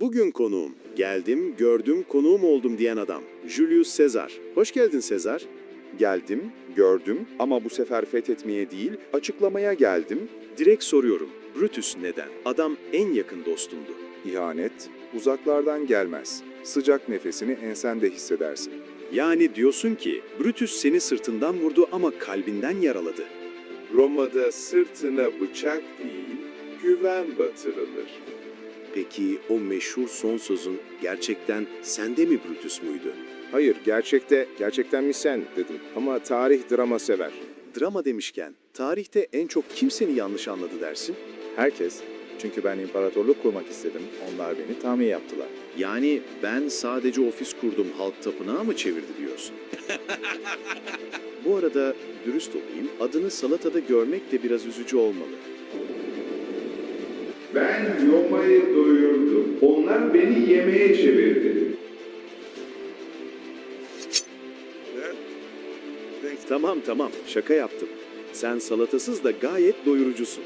Bugün konuğum, geldim, gördüm, konuğum oldum diyen adam. Julius Caesar. Hoş geldin Caesar. Geldim, gördüm ama bu sefer fethetmeye değil, açıklamaya geldim. Direkt soruyorum. Brutus neden? Adam en yakın dostumdu. İhanet uzaklardan gelmez. Sıcak nefesini ensende hissedersin. Yani diyorsun ki Brutus seni sırtından vurdu ama kalbinden yaraladı. Roma'da sırtına bıçak değil, güven batırılır. Peki o meşhur son sözün gerçekten sende mi Brutus muydu? Hayır, gerçekte, gerçekten mi sen dedim. Ama tarih drama sever. Drama demişken tarihte en çok kim seni yanlış anladı dersin? Herkes. Çünkü ben imparatorluk kurmak istedim. Onlar beni tahmin yaptılar. Yani ben sadece ofis kurdum halk tapınağı mı çevirdi diyorsun? Bu arada dürüst olayım, adını salatada görmek de biraz üzücü olmalı. Ben Roma'yı doyurdum. Onlar beni yemeğe çevirdi. Tamam tamam, şaka yaptım. Sen salatasız da gayet doyurucusun.